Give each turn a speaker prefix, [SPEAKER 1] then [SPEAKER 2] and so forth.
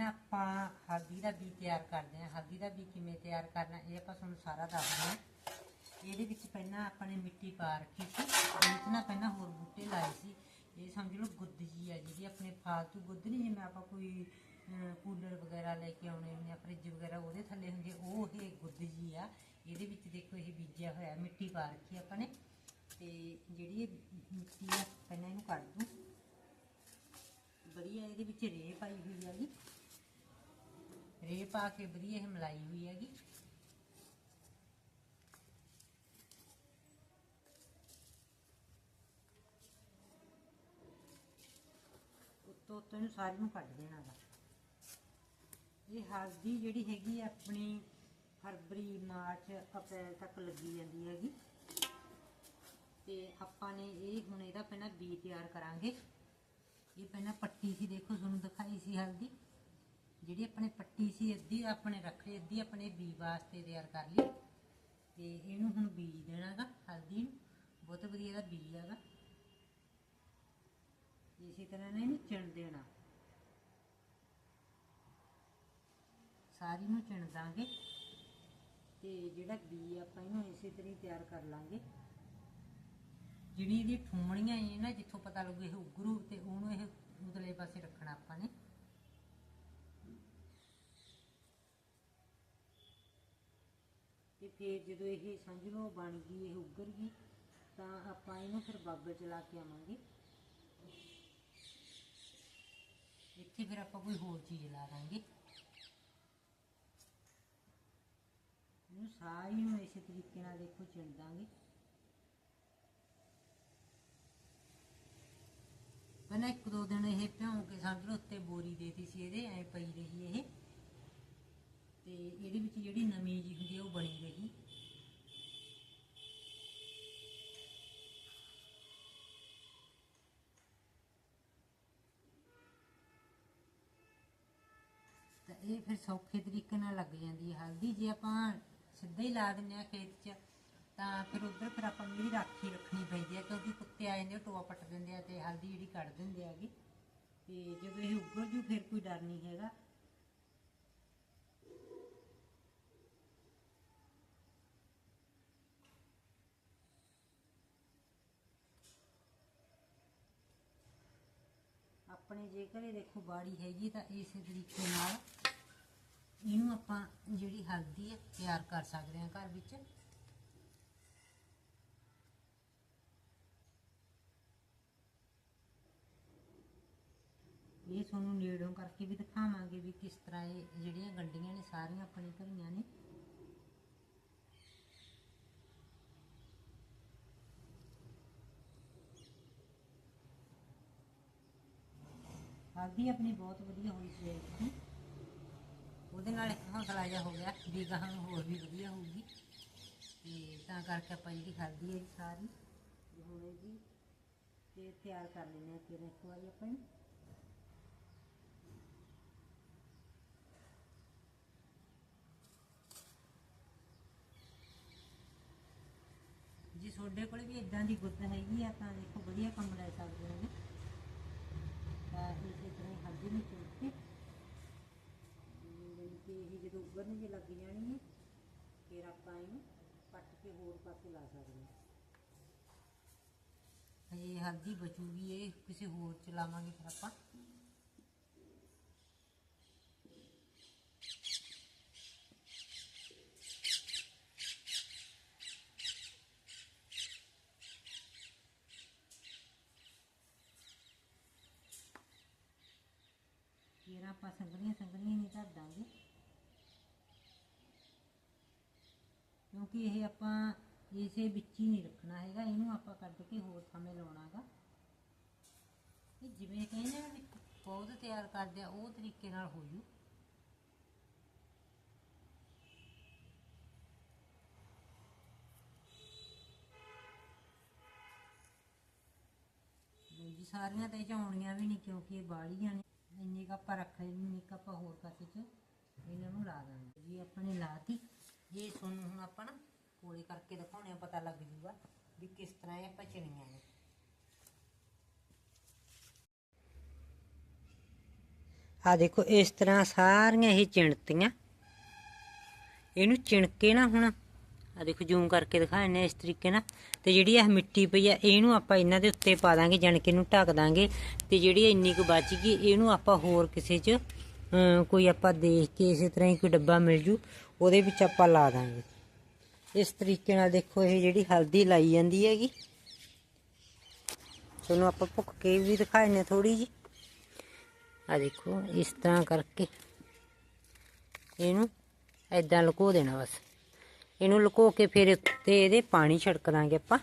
[SPEAKER 1] ਪਹਿਲਾਂ ਆਪਾਂ ਹਲਦੀ ਦਾ ਬੀ ਤਿਆਰ ਕਰਦੇ ਹਾਂ। ਹਲਦੀ ਦਾ ਬੀ ਕਿਵੇਂ ਤਿਆਰ ਕਰਨਾ, ਇਹ ਆਪਾਂ ਤੁਹਾਨੂੰ ਸਾਰਾ ਦੱਸਦੇ ਹਾਂ। ਇਹਦੇ ਵਿੱਚ ਪਹਿਲਾਂ ਆਪਾਂ ਨੇ ਮਿੱਟੀ ਪਾ ਰੱਖੀ ਸੀ। ਇਹਦੇ 'ਚ ਨਾ ਪਹਿਲਾਂ ਹੋਰ ਬੂਟੇ ਲਾਏ ਸੀ। ਇਹ ਸਮਝ ਲਓ ਗੁੱਦ ਜੀ ਆ ਜਿਹਦੀ, ਆਪਣੇ ਫਾਲਤੂ ਗੁੱਦ ਨਹੀਂ ਜਿਵੇਂ ਆਪਾਂ ਕੋਈ ਕੂਲਰ ਵਗੈਰਾ ਲੈ ਕੇ ਆਉਣੇ ਹੁੰਦੇ ਆ, ਫ੍ਰਿਜ ਵਗੈਰਾ ਉਹਦੇ ਥੱਲੇ ਹੁੰਦੇ, ਉਹ ਇਹ ਗੁੱਦ ਜੀ ਆ। ਇਹਦੇ ਵਿੱਚ ਦੇਖੋ ਇਹ ਬੀਜਿਆ ਹੋਇਆ, ਮਿੱਟੀ ਪਾ ਰੱਖੀ ਆਪਾਂ ਨੇ। ਤੇ ਜਿਹੜੀ ਇਹ ਮਿੱਟੀ ਆ, ਪਹਿਲਾਂ ਇਹਨੂੰ ਕੱਢ ਦੂੰ। ਵਧੀਆ ਇਹਦੇ ਵਿੱਚ ਰੇਹ ਪਾਈ ਹੋਈ ਆ ਜੀ। ਰੇਹ ਪਾ ਕੇ ਵਧੀਆ ਇਹ ਮਲਾਈ ਹੋਈ ਹੈਗੀ। ਉੱਤੋਂ ਉੱਤੋਂ ਇਹਨੂੰ ਸਾਰੀ ਨੂੰ ਕੱਢ ਦੇਣਾ ਗਾ ਇਹ ਹਲਦੀ ਜਿਹੜੀ ਹੈਗੀ ਆਪਣੀ ਫਰਵਰੀ, ਮਾਰਚ, ਅਪ੍ਰੈਲ ਤੱਕ ਲੱਗੀ ਜਾਂਦੀ ਹੈਗੀ। ਤੇ ਆਪਾਂ ਨੇ ਇਹ ਹੁਣ ਇਹਦਾ ਪਹਿਲਾਂ ਬੀਜ ਤਿਆਰ ਕਰਾਂਗੇ। ਇਹ ਪਹਿਲਾਂ ਪੱਟੀ ਸੀ, ਦੇਖੋ ਤੁਹਾਨੂੰ ਦਿਖਾਈ ਸੀ ਹਲਦੀ। ਜਿਹੜੀ ਆਪਣੇ ਪੱਟੀ ਸੀ, ਅੱਧੀ ਆਪਣੇ ਰੱਖ ਲਈ, ਅੱਧੀ ਆਪਣੇ ਬੀ ਵਾਸਤੇ ਤਿਆਰ ਕਰ ਲਈ ਤੇ ਇਹਨੂੰ ਹੁਣ ਬੀਜ ਦੇਣਾਗਾ ਹਲਦੀ ਨੂੰ। ਬਹੁਤ ਵਧੀਆ ਇਹਦਾ ਬੀਜ ਹੈਗਾ। ਇਸੇ ਤਰ੍ਹਾਂ ਨਾਲ ਇਹਨੂੰ ਚਿਣ ਦੇਣਾ। ਸਾਰੀ ਨੂੰ ਚਿਣ ਦਾਂਗੇ ਤੇ ਜਿਹੜਾ ਬੀ ਆਪਾਂ ਇਹਨੂੰ ਇਸੇ ਤਰ੍ਹਾਂ ਤਿਆਰ ਕਰ ਲਾਂਗੇ। ਜਿਹੜੀ ਇਹਦੀ ਠੂਮਣੀਆਂ ਇਹ ਨਾ, ਜਿੱਥੋਂ ਪਤਾ ਲੱਗੇ ਇਹ ਉਗਰੂ ਤੇ ਉਹਨੂੰ ਇਹ ਉਤਲੇ ਪਾਸੇ ਰੱਖਣਾ ਆਪਾਂ ਨੇ। ਤੇ ਫਿਰ ਜਦੋਂ ਇਹ ਸਮਝ ਲਓ ਬਣ ਗਈ, ਇਹ ਉੱਗਰ ਗਈ, ਤਾਂ ਆਪਾਂ ਇਹਨੂੰ ਫਿਰ ਬਾਬੇ ਚ ਲਾ ਕੇ ਆਵਾਂਗੇ। ਇੱਥੇ ਫਿਰ ਆਪਾਂ ਕੋਈ ਹੋਰ ਚੀਜ਼ ਲਾ ਦਾਂਗੇ। ਇਹਨੂੰ ਸਾਰੀ ਨੂੰ ਇਸੇ ਤਰੀਕੇ ਨਾਲ ਦੇਖੋ ਚਿਣ ਦਾਂਗੇ। ਪਹਿਲਾਂ ਇੱਕ ਦੋ ਦਿਨ ਇਹ ਭਿਉਂ ਕੇ ਸਮਝ ਲਓ ਉੱਤੇ ਬੋਰੀ ਦੇਤੀ ਸੀ ਇਹਦੇ, ਐ ਪਈ ਰਹੀ ਇਹ। ਤੇ ਇਹਦੇ ਵਿੱਚ ਜਿਹੜੀ ਨਮੀ ਜੀ ਹੁੰਦੀ ਹੈ ਉਹ ਬਣੀ ਰਹੀ। ਤਾਂ ਇਹ ਫਿਰ ਸੌਖੇ ਤਰੀਕੇ ਨਾਲ ਲੱਗ ਜਾਂਦੀ ਹੈ ਹਲਦੀ ਜੇ ਆਪਾਂ ਸਿੱਧਾ ਹੀ ਲਾ ਦਿੰਦੇ ਆ ਖੇਤ 'ਚ, ਤਾਂ ਫਿਰ ਉਧਰ ਫਿਰ ਆਪਾਂ ਨੂੰ ਜਿਹੜੀ ਰਾਖੀ ਰੱਖਣੀ ਪੈਂਦੀ ਹੈ ਕਿਉਂਕਿ ਕੁੱਤੇ ਆ ਜਾਂਦੇ ਟੋਆ ਪੱਟ ਦਿੰਦੇ ਆ ਤੇ ਹਲਦੀ ਜਿਹੜੀ ਕੱਢ ਦਿੰਦੇ ਆਗੇ ਤੇ ਜਦੋਂ ਇਹ ਉੱਗਰ ਜੂ, ਫਿਰ ਕੋਈ ਡਰ ਨਹੀਂ ਹੈਗਾ। ਆਪਣੇ ਜੇ ਘਰੇ ਦੇਖੋ ਬਾੜੀ ਹੈਗੀ ਤਾਂ ਇਸੇ ਤਰੀਕੇ ਨਾਲ ਇਹਨੂੰ ਆਪਾਂ ਜਿਹੜੀ ਹਲਦੀ ਹੈ ਤਿਆਰ ਕਰ ਸਕਦੇ ਹਾਂ ਘਰ ਵਿੱਚ। ਇਹ ਤੁਹਾਨੂੰ ਨੇੜੋਂ ਕਰਕੇ ਵੀ ਦਿਖਾਵਾਂਗੇ ਵੀ ਕਿਸ ਤਰ੍ਹਾਂ ਇਹ ਜਿਹੜੀਆਂ ਗੰਡੀਆਂ ਨੇ ਸਾਰੀਆਂ ਆਪਣੇ ਘਰੀਆਂ ਨੇ। ਹਲਦੀ ਆਪਣੀ ਬਹੁਤ ਵਧੀਆ ਹੋਈ ਸੀ ਐਤਕੀ। ਉਹਦੇ ਨਾਲ ਇੱਕ ਹੌਸਲਾ ਜਿਹਾ ਹੋ ਗਿਆ, ਵੀ ਗਾਹਾਂ ਹੋਰ ਵੀ ਵਧੀਆ ਹੋਊਗੀ। ਤੇ ਤਾਂ ਕਰਕੇ ਆਪਾਂ ਜਿਹੜੀ ਹਲਦੀ ਹੈ ਜੀ ਸਾਰੀ ਇਹ ਹੁਣ ਇਹਦੀ ਤੇ ਤਿਆਰ ਕਰ ਲੈਂਦੇ ਹਾਂ ਫਿਰ ਇੱਕ ਵਾਰੀ ਆਪਾਂ ਜੇ, ਤੁਹਾਡੇ ਕੋਲ ਵੀ ਇਦਾਂ ਦੀ ਗੁੱਦ ਹੈਗੀ ਆ, ਤਾਂ ਦੇਖੋ, ਵਧੀਆ ਕੰਮ ਲੈ ਸਕਦੇ ਹੋ ਜੀ ਤਾਂ ਇਸੇ ਤਰ੍ਹਾਂ ਹੀ ਹਲਦੀ ਨੂੰ ਚੁਣ ਕੇ ਜਾਣੀ ਕਿ ਇਹ ਜਦੋਂ ਜੇ ਲੱਗ ਜਾਣੀ ਹੈ, ਫਿਰ ਆਪਾਂ ਇਹਨੂੰ ਕੱਟ ਕੇ ਹੋਰ ਪਾਸੇ ਲਾ ਸਕਦੇ ਹਾਂ। ਹਜੇ ਹਲਦੀ ਬਚੂਗੀ ਇਹ, ਕਿਸੇ ਹੋਰ ਚ ਲਾਵਾਂਗੇ ਫਿਰ ਆਪਾਂ। ਫਿਰ ਆਪਾਂ ਸੰਗਲੀਆਂ ਸੰਗਲੀਆਂ ਨਹੀਂ ਧਰ ਦਾਂਗੇ। ਕਿਉਂਕਿ ਇਹ ਆਪਾਂ ਇਸੇ ਵਿੱਚ ਹੀ ਨਹੀਂ ਰੱਖਣਾ ਹੈਗਾ, ਇਹਨੂੰ ਆਪਾਂ ਕੱਢ ਕੇ ਹੋਰ ਥਾਵੇਂ ਲਾਉਣਾਗਾ। ਇਹ ਜਿਵੇਂ ਕਹਿੰਦੇ ਆ ਪੌਦ ਤਿਆਰ ਕਰਦੇ ਆ, ਉਹ ਤਰੀਕੇ ਨਾਲ ਹੋ ਜੂ ਜੀ, ਸਾਰੀਆਂ ਤੇ ਇਹ ਆਉਣੀਆਂ ਵੀ ਨਹੀਂ ਕਿਉਂਕਿ ਇਹ ਬਾਲੀਆਂ ਨੇ। ਇੰਨੇ ਕੁ ਆਪਾਂ ਰੱਖ ਲੈਣੀ ਇੰਨੀ ਕੁ ਆਪਾਂ ਹੋਰ ਪਾਸੇ 'ਚ ਇਹਨਾਂ ਨੂੰ ਲਾ ਦਾਂਗੇ। ਜੀ ਆਪਾਂ ਨੇ ਲਾਤੀ। ਇਹ ਤੁਹਾਨੂੰ ਹੁਣ ਆਪਾਂ ਨਾ ਕੋਲੇ ਕਰਕੇ ਦਿਖਾਉਣੇ ਆ, ਪਤਾ ਲੱਗ ਜੂਗਾ ਵੀ ਕਿਸ ਤਰ੍ਹਾਂ ਇਹ ਆਪਾਂ ਨੇ। ਆ ਦੇਖੋ, ਇਸ ਤਰ੍ਹਾਂ ਸਾਰੀਆਂ ਇਹ ਚਿਣਤੀਆਂ। ਇਹਨੂੰ ਚਿਣ ਕੇ ਨਾ ਹੁਣ ਆ ਦੇਖੋ, ਜ਼ੂਮ ਕਰਕੇ ਦਿਖਾਣੇ ਇਸ ਤਰੀਕੇ ਨਾਲ। ਤੇ ਜਿਹੜੀ ਇਹ ਮਿੱਟੀ ਪਈ ਆ, ਇਹਨੂੰ ਆਪਾਂ ਇਹਨਾਂ ਦੇ ਉੱਤੇ ਪਾ ਦਾਂਗੇ, ਜਾਣ ਕੇ ਇਹਨੂੰ ਢੱਕ ਦਾਂਗੇ। ਤੇ ਜਿਹੜੀ ਇੰਨੀ ਕੁ ਬਚ ਗਈ, ਇਹਨੂੰ ਆਪਾਂ ਹੋਰ ਕਿਸੇ 'ਚ ਕੋਈ ਆਪਾਂ ਦੇਖ ਕੇ ਇਸੇ ਤਰ੍ਹਾਂ ਹੀ ਕੋਈ ਡੱਬਾ ਮਿਲ ਜੂ, ਉਹਦੇ ਵਿੱਚ ਆਪਾਂ ਲਾ ਦਾਂਗੇ। ਇਸ ਤਰੀਕੇ ਨਾਲ ਦੇਖੋ ਇਹ ਜਿਹੜੀ ਹਲਦੀ ਲਾਈ ਜਾਂਦੀ ਹੈਗੀ। ਤੁਹਾਨੂੰ ਆਪਾਂ ਭੁੱਕ ਕੇ ਵੀ ਦਿਖਾਣੇ ਥੋੜੀ ਜੀ ਆ ਦੇਖੋ, ਇਸ ਤਰ੍ਹਾਂ ਕਰਕੇ ਇਹਨੂੰ ਐਦਾਂ ਲੁਕੋ ਦੇਣਾ ਬਸ। ਇਹਨੂੰ ਲੁਕੋ ਕੇ ਫਿਰ ਉੱਤੇ ਇਹਦੇ ਪਾਣੀ ਛਿੜਕ ਦਾਂਗੇ ਆਪਾਂ।